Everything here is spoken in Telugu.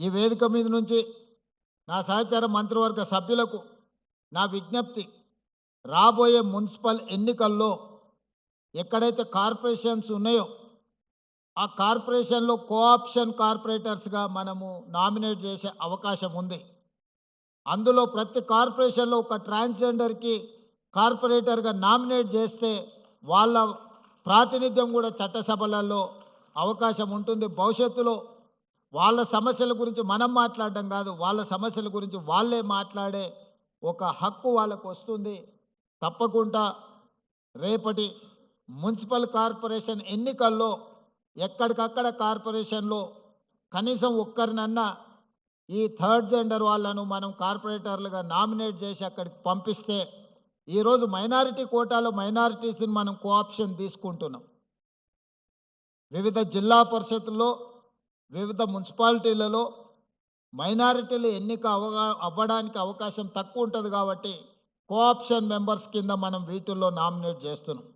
ఈ వేదిక మీద నుంచి నా సహచార మంత్రివర్గ సభ్యులకు నా విజ్ఞప్తి రాబోయే మున్సిపల్ ఎన్నికల్లో ఎక్కడైతే కార్పొరేషన్స్ ఉన్నాయో ఆ కార్పొరేషన్లో కోఆప్షన్ కార్పొరేటర్స్గా మనము నామినేట్ చేసే అవకాశం ఉంది. అందులో ప్రతి కార్పొరేషన్లో ఒక ట్రాన్స్జెండర్కి కార్పొరేటర్గా నామినేట్ చేస్తే వాళ్ళ ప్రాతినిధ్యం కూడా చట్టసభలలో అవకాశం ఉంటుంది. భవిష్యత్తులో వాళ్ళ సమస్యల గురించి మనం మాట్లాడడం కాదు వాళ్ళ సమస్యల గురించి వాళ్ళే మాట్లాడే ఒక హక్కు వాళ్ళకు వస్తుంది. తప్పకుండా రేపటి మున్సిపల్ కార్పొరేషన్ ఎన్నికల్లో ఎక్కడికక్కడ కార్పొరేషన్లో కనీసం ఒక్కరినన్నా ఈ థర్డ్ జెండర్ వాళ్ళను మనం కార్పొరేటర్లుగా నామినేట్ చేసి అక్కడికి పంపిస్తే ఈరోజు మైనారిటీ కోటాలో మైనారిటీస్ని మనం కోఆప్షన్ తీసుకుంటున్నాం. వివిధ జిల్లా పరిషత్తుల్లో వివిధ మున్సిపాలిటీలలో మైనారిటీలు ఎన్నిక అవగా అవ్వడానికి అవకాశం తక్కువ ఉంటుంది కాబట్టి కోఆప్షన్ మెంబర్స్ కింద మనం వీటిల్లో నామినేట్ చేస్తున్నాం.